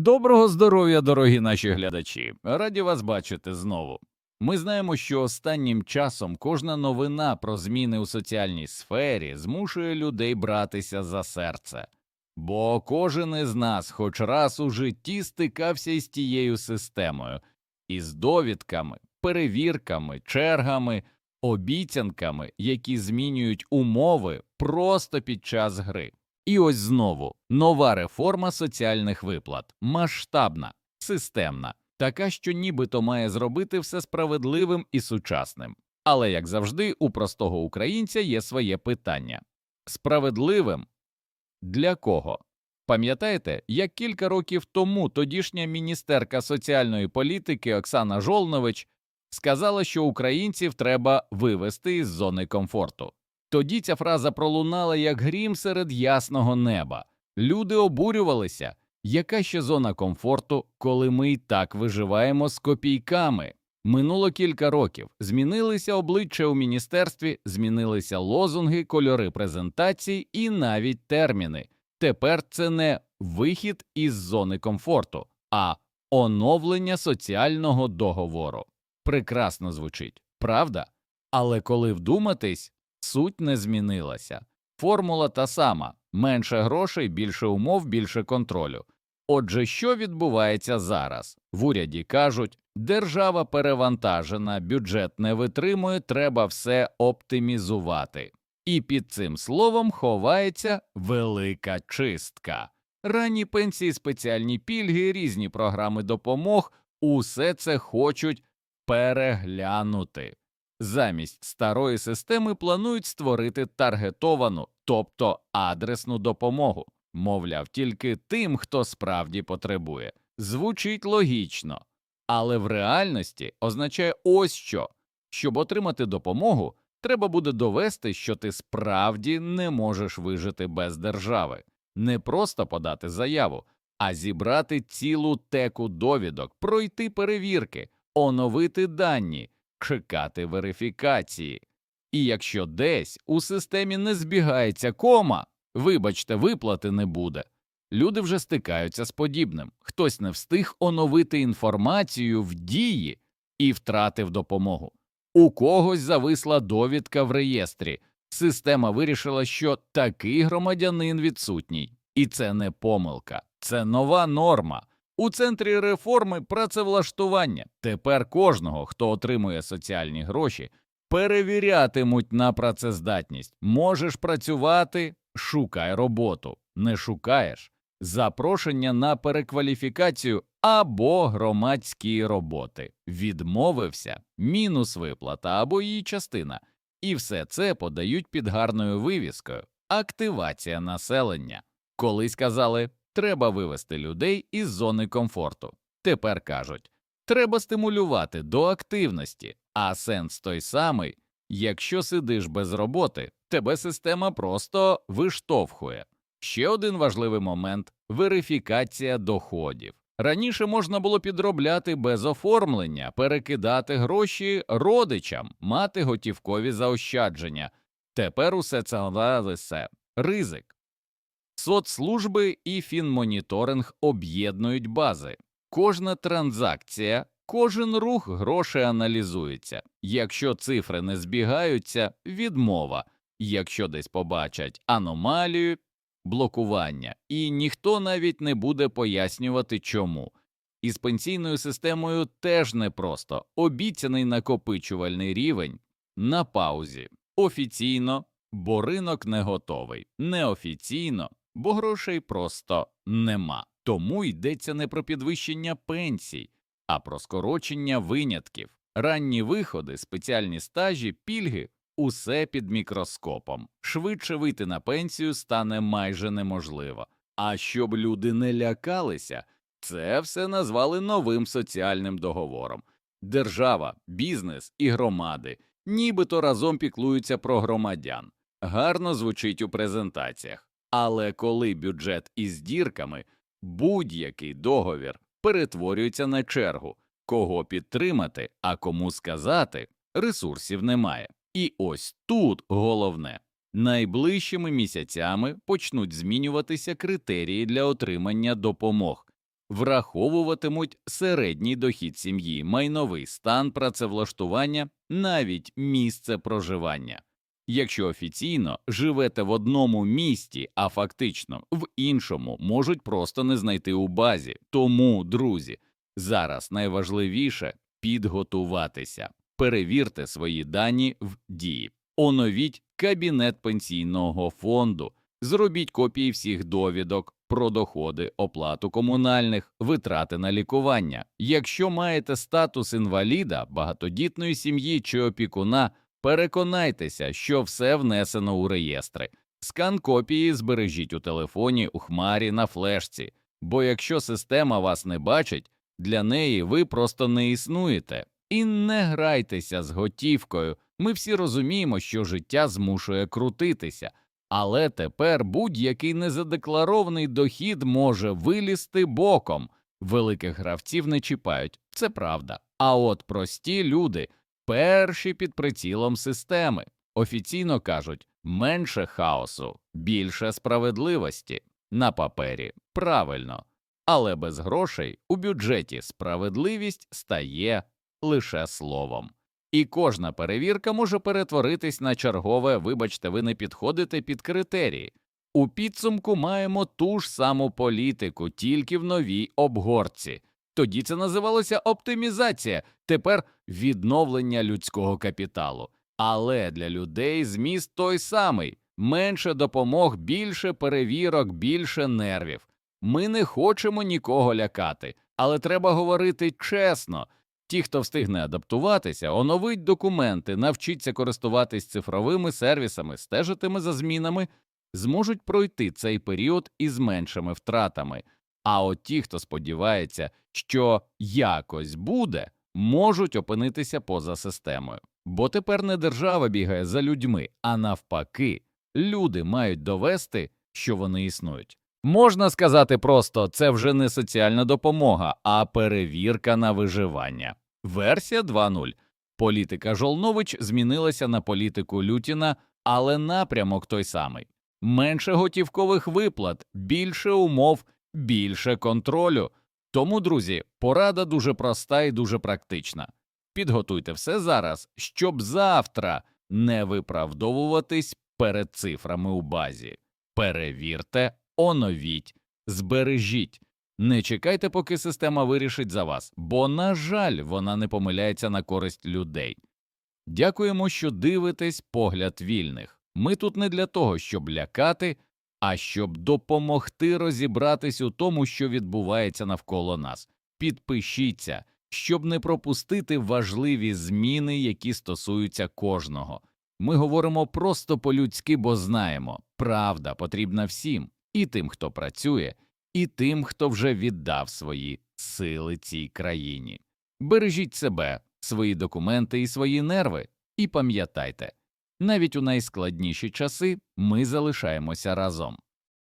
Доброго здоров'я, дорогі наші глядачі! Раді вас бачити знову. Ми знаємо, що останнім часом кожна новина про зміни у соціальній сфері змушує людей братися за серце, бо кожен із нас хоч раз у житті стикався із тією системою, із довідками, перевірками, чергами, обіцянками, які змінюють умови просто під час гри. І ось знову нова реформа соціальних виплат, масштабна, системна, така, що нібито має зробити все справедливим і сучасним. Але, як завжди, у простого українця є своє питання справедливим для кого? Пам'ятаєте, як кілька років тому тодішня міністерка соціальної політики Оксана Жолнович сказала, що українців треба вивести із зони комфорту. Тоді ця фраза пролунала як грім серед ясного неба. Люди обурювалися, яка ще зона комфорту, коли ми й так виживаємо з копійками. Минуло кілька років, змінилися обличчя у міністерстві, змінилися лозунги, кольори презентацій і навіть терміни. Тепер це не вихід із зони комфорту, а оновлення соціального договору. Прекрасно звучить, правда? Але коли вдуматись, суть не змінилася. Формула та сама менше грошей, більше умов, більше контролю. Отже, що відбувається зараз? В уряді кажуть, держава перевантажена, бюджет не витримує, треба все оптимізувати. І під цим словом ховається велика чистка. Ранні пенсії, спеціальні пільги, різні програми допомог усе це хочуть переглянути. Замість старої системи планують створити таргетовану, тобто адресну допомогу, мовляв, тільки тим, хто справді потребує. Звучить логічно, але в реальності означає ось що. Щоб отримати допомогу, треба буде довести, що ти справді не можеш вижити без держави, не просто подати заяву, а зібрати цілу теку довідок, пройти перевірки, оновити дані чекати верифікації. І якщо десь у системі не збігається кома, вибачте, виплати не буде. Люди вже стикаються з подібним. Хтось не встиг оновити інформацію в дії і втратив допомогу. У когось зависла довідка в реєстрі. Система вирішила, що такий громадянин відсутній, і це не помилка, це нова норма. У центрі реформи працевлаштування тепер кожного, хто отримує соціальні гроші, перевірятимуть на працездатність. Можеш працювати, шукай роботу, не шукаєш запрошення на перекваліфікацію або громадські роботи. Відмовився, мінус виплата або її частина. І все це подають під гарною вивіскою активація населення. Колись казали треба вивести людей із зони комфорту. Тепер кажуть, треба стимулювати до активності, а сенс той самий якщо сидиш без роботи, тебе система просто виштовхує. Ще один важливий момент верифікація доходів. Раніше можна було підробляти без оформлення, перекидати гроші родичам, мати готівкові заощадження. Тепер усе це лисе ризик. Соцслужби і фінмоніторинг об'єднують бази. Кожна транзакція, кожен рух грошей аналізується. Якщо цифри не збігаються, відмова. Якщо десь побачать аномалію, блокування, і ніхто навіть не буде пояснювати чому. Із пенсійною системою теж непросто обіцяний накопичувальний рівень на паузі. Офіційно, бо ринок не готовий, неофіційно, бо грошей просто нема. Тому йдеться не про підвищення пенсій, а про скорочення винятків, ранні виходи, спеціальні стажі, пільги усе під мікроскопом. Швидше вийти на пенсію стане майже неможливо. А щоб люди не лякалися, це все назвали новим соціальним договором. Держава, бізнес і громади нібито разом піклуються про громадян. Гарно звучить у презентаціях. Але коли бюджет із дірками, будь-який договір перетворюється на чергу, кого підтримати, а кому сказати, ресурсів немає. І ось тут головне найближчими місяцями почнуть змінюватися критерії для отримання допомог. враховуватимуть середній дохід сім'ї, майновий стан працевлаштування, навіть місце проживання. Якщо офіційно живете в одному місті, а фактично в іншому можуть просто не знайти у базі. Тому, друзі, зараз найважливіше підготуватися. Перевірте свої дані в дії, оновіть кабінет пенсійного фонду, зробіть копії всіх довідок про доходи, оплату комунальних, витрати на лікування. Якщо маєте статус інваліда, багатодітної сім'ї чи опікуна, переконайтеся, що все внесено у реєстри. Скан копії збережіть у телефоні, у хмарі, на флешці, бо якщо система вас не бачить, для неї ви просто не існуєте. І не грайтеся з готівкою. Ми всі розуміємо, що життя змушує крутитися, але тепер будь-який незадекларований дохід може вилізти боком. Великих гравців не чіпають, це правда. А от прості люди перші під прицілом системи. Офіційно кажуть менше хаосу, більше справедливості на папері. Правильно, але без грошей у бюджеті справедливість стає лише словом. І кожна перевірка може перетворитись на чергове, вибачте, ви не підходите під критерії. У підсумку маємо ту ж саму політику, тільки в новій обгорці. Тоді це називалося оптимізація, тепер відновлення людського капіталу. Але для людей зміст той самий менше допомог, більше перевірок, більше нервів. Ми не хочемо нікого лякати, але треба говорити чесно. Ті, хто встигне адаптуватися, оновить документи, навчиться користуватись цифровими сервісами, стежитиме за змінами, зможуть пройти цей період із меншими втратами. А от ті, хто сподівається, що якось буде, можуть опинитися поза системою. Бо тепер не держава бігає за людьми, а навпаки, люди мають довести, що вони існують. Можна сказати просто, це вже не соціальна допомога, а перевірка на виживання. Версія 2.0. Політика Жолнович змінилася на політику Лютіна, але напрямок той самий. Менше готівкових виплат, більше умов, більше контролю. Тому, друзі, порада дуже проста і дуже практична. Підготуйте все зараз, щоб завтра не виправдовуватись перед цифрами у базі. Перевірте, оновіть, збережіть. Не чекайте, поки система вирішить за вас, бо, на жаль, вона не помиляється на користь людей. Дякуємо, що дивитесь погляд вільних. Ми тут не для того, щоб лякати, а щоб допомогти розібратись у тому, що відбувається навколо нас. Підпишіться, щоб не пропустити важливі зміни, які стосуються кожного. Ми говоримо просто по-людськи, бо знаємо, правда потрібна всім, і тим, хто працює, і тим, хто вже віддав свої сили цій країні. Бережіть себе, свої документи і свої нерви, і пам'ятайте, навіть у найскладніші часи ми залишаємося разом.